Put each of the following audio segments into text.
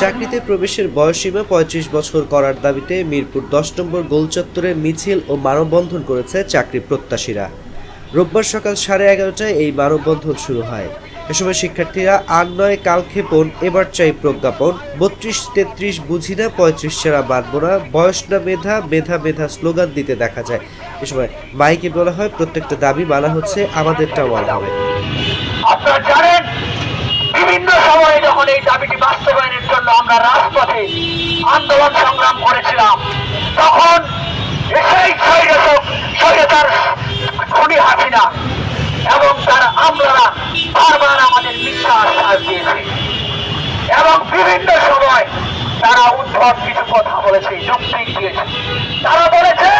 চাকরিতে প্রবেশের বয়সসীমা পঁয়ত্রিশ বছর করার দাবিতে মিরপুর দশ নম্বর গোলচত্বরে মিছিল ও মানববন্ধন করেছে চাকরি প্রত্যাশীরা। রোববার সকাল সাড়ে এগারোটায় এই মানববন্ধন শুরু হয়। এ সময় শিক্ষার্থীরা আর নয় কালক্ষেপণ এবার চাই প্রজ্ঞাপন। বত্রিশ, তেত্রিশ, বুঝি না, পঁয়ত্রিশ ছাড়া মানব না বয়স না মেধা মেধা মেধা স্লোগান দিতে দেখা যায়। এ সময় মাইকে বলা হয়, প্রত্যেকটা দাবি মানা হচ্ছে, আমাদেরটাও মানা হবে। আপনারা জানেন, বিভিন্ন সময়ে যখন এই দাবিটি বাস্তবায়নের জন্য আমরা রাজপথে আন্দোলন সংগ্রাম করেছিলাম, তখন সেই স্বৈরাচার খুনি হাসিনা এবং তার আমলারা বারবার আমাদের মিথ্যা আশ্বাস দিয়েছে এবং বিভিন্ন সময় তারা উদ্ভট কিছু কথা বলেছে, যুক্তি দিয়েছে। তারা বলেছে,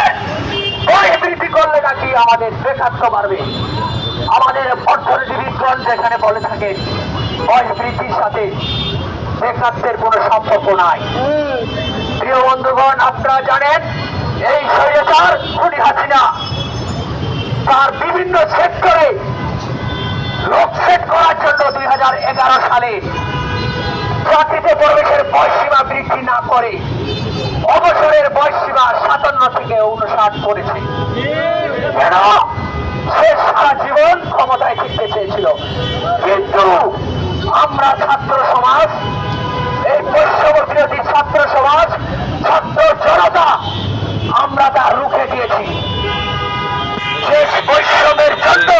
পরিবৃত্তি করলে নাকি আমাদের বেকারত্ব বাড়বে। আমাদের অর্থনীতিবিদগণ যেখানে বলে থাকে বয়স সাথে বেকারত্বের কোনো সম্পর্ক নাই। প্রিয় বন্ধুগণ, আপনারা জানেন, এই স্বৈরাচার খুনি হাসিনা তার বিভিন্ন সেক্টরে লোক সেট করার জন্য দুই হাজার এগারো সালে চাকরিতে প্রবেশের বয়সীমা বৃদ্ধি না করে অবসরের বয়সীমা সাতান্ন থেকে উনষাট করেছে। কেন? সে সারা জীবন ক্ষমতায় টিকতে চেয়েছিল। কিন্তু আমরা ছাত্র সমাজ, এই বৈষম্য বিরোধী ছাত্র সমাজ, ছাত্র জনতা, আমরা তা রুখে দিয়েছি। শেষ বৈষম্যের জন্য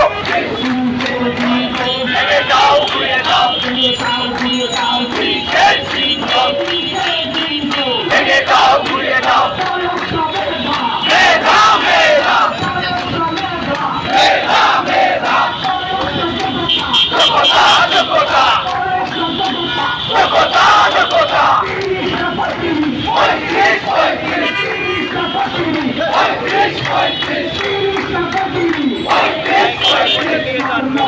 White fish, white fish, white fish, white fish, white fish, white fish, white fish, white fish, white fish,